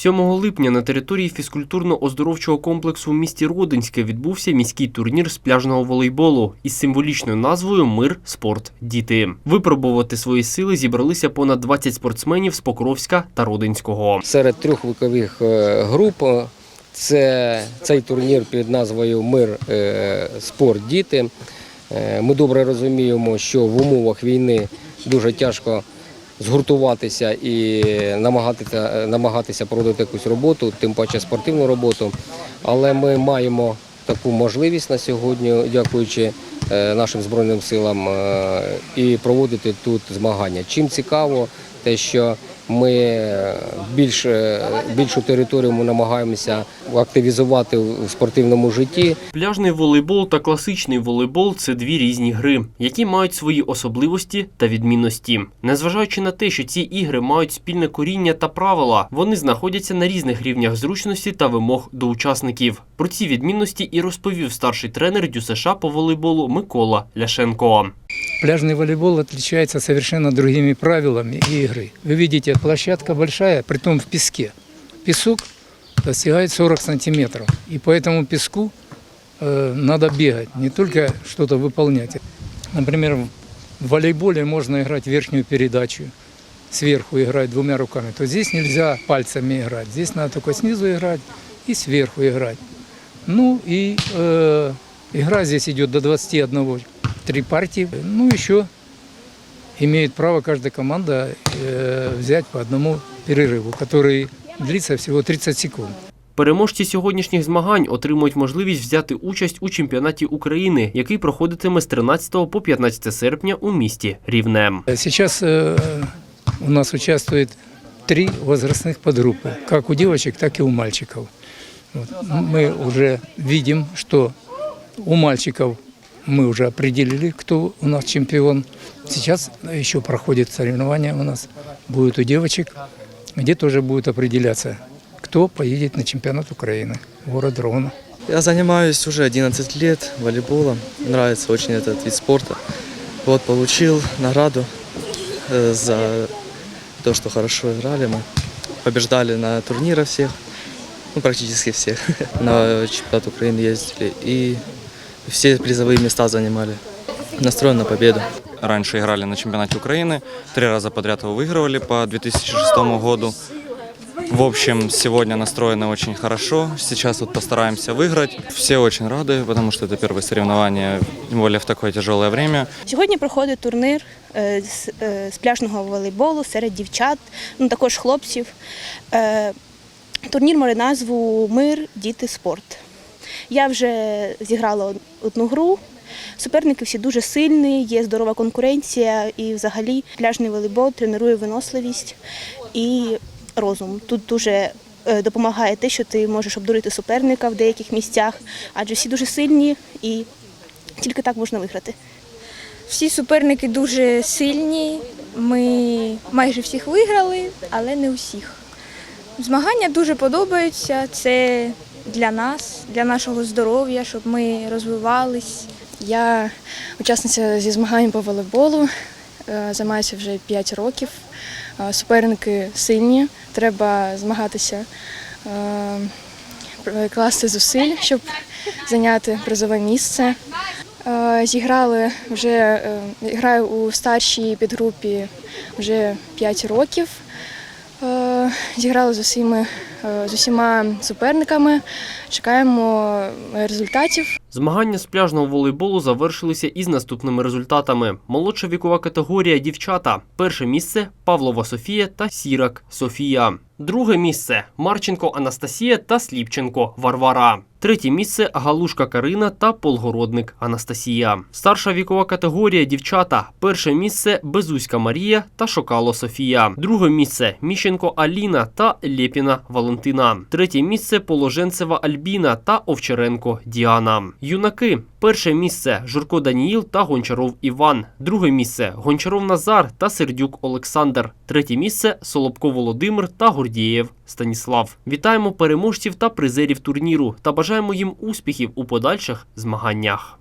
7 липня на території фізкультурно-оздоровчого комплексу в місті Родинське відбувся міський турнір з пляжного волейболу із символічною назвою Мир, спорт, діти. Випробувати свої сили зібралися понад 20 спортсменів з Покровська та Родинського. Серед трьох вікових е, груп е, це цей турнір під назвою Мир е, спорт діти. Ми добре розуміємо, що в умовах війни дуже тяжко згуртуватися і намагатися, намагатися проводити якусь роботу, тим паче спортивну роботу. Але ми маємо таку можливість на сьогодні, дякуючи е, нашим Збройним силам, е, і проводити тут змагання. Чим цікаво, те, що ми е, більш, е, більшу територію ми намагаємося активізувати в спортивному житті. Пляжний волейбол та класичний волейбол це дві різні гри, які мають свої особливості та відмінності. Незважаючи на те, що ці ігри мають спільне коріння та правила, вони знаходяться на різних рівнях зручності та вимог до учасників. Про ці відмінності і розповів старший тренер ДЮСШ по волейболу Микола Ляшенко. Пляжный волейбол отличается совершенно другими правилами игры. Вы видите, площадка большая, притом в песке. Песок достигает 40 сантиметров. И по этому песку э, надо бегать, не только что-то выполнять. Например, в волейболе можно играть верхнюю передачу, сверху играть двумя руками. То здесь нельзя пальцами играть. Здесь надо только снизу играть и сверху играть. Ну и э, игра здесь идет до 21 три партии. Ну, еще имеет право каждая команда э, взять по одному перерыву, который длится всего 30 секунд. Переможці сьогоднішніх змагань отримують можливість взяти участь у чемпіонаті України, який проходитиме з 13 по 15 серпня у місті Рівне. Сейчас э, у нас участвует три возрастных подгруппы, как у девочек, так и у мальчиков. Вот. Мы уже видим, что у мальчиков мы уже определили, кто у нас чемпион. Сейчас еще проходит соревнования у нас. Будет у девочек, где тоже будет определяться, кто поедет на чемпионат Украины, город Ровно. Я занимаюсь уже 11 лет волейболом. Нравится очень этот вид спорта. Вот получил награду э, за то, что хорошо играли мы. Побеждали на турнирах всех, ну практически всех. На чемпионат Украины ездили и все призовые места занимали. Настроен на победу. Раньше играли на чемпионате Украины, три раза подряд его выигрывали по 2006 году. В общем, сегодня настроены очень хорошо. Сейчас вот постараемся выиграть. Все очень рады, потому что это первые соревнования, тем более в такое тяжелое время. Сьогодні проходить турнір е, з, е, з пляжного волейболу серед дівчат, ну також хлопців. Е, Турнір має назву Мир, діти, спорт. Я вже зіграла одну гру. Суперники всі дуже сильні, є здорова конкуренція, і взагалі пляжний волейбол тренує виносливість і розум. Тут дуже е, допомагає те, що ти можеш обдурити суперника в деяких місцях, адже всі дуже сильні і тільки так можна виграти. Всі суперники дуже сильні. Ми майже всіх виграли, але не усіх. Змагання дуже подобаються. Це для нас, для нашого здоров'я, щоб ми розвивались. Я учасниця зі змагань по волейболу, е, займаюся вже 5 років. Е, Суперники сильні, треба змагатися, е, класти зусиль, щоб зайняти призове місце. Зіграли вже граю у старшій підгрупі вже 5 років. Зіграли з усіма, е, з усіма суперниками. Чекаємо результатів. Змагання з пляжного волейболу завершилися із наступними результатами: молодша вікова категорія дівчата. Перше місце Павлова Софія та Сірак Софія. Друге місце Марченко Анастасія та Сліпченко Варвара. Третє місце Галушка Карина та Полгородник Анастасія. Старша вікова категорія дівчата. Перше місце Безуська Марія та Шокало Софія. Друге місце Міщенко Аліна та Лєпіна Валентина. Третє місце Положенцева Альбіна та Овчаренко Діана. Юнаки. Перше місце Журко Даніїл та Гончаров Іван. Друге місце Гончаров Назар та Сердюк Олександр. Третє місце Солобко Володимир та Гордієв Станіслав. Вітаємо переможців та призерів турніру та бажаємо їм успіхів у подальших змаганнях.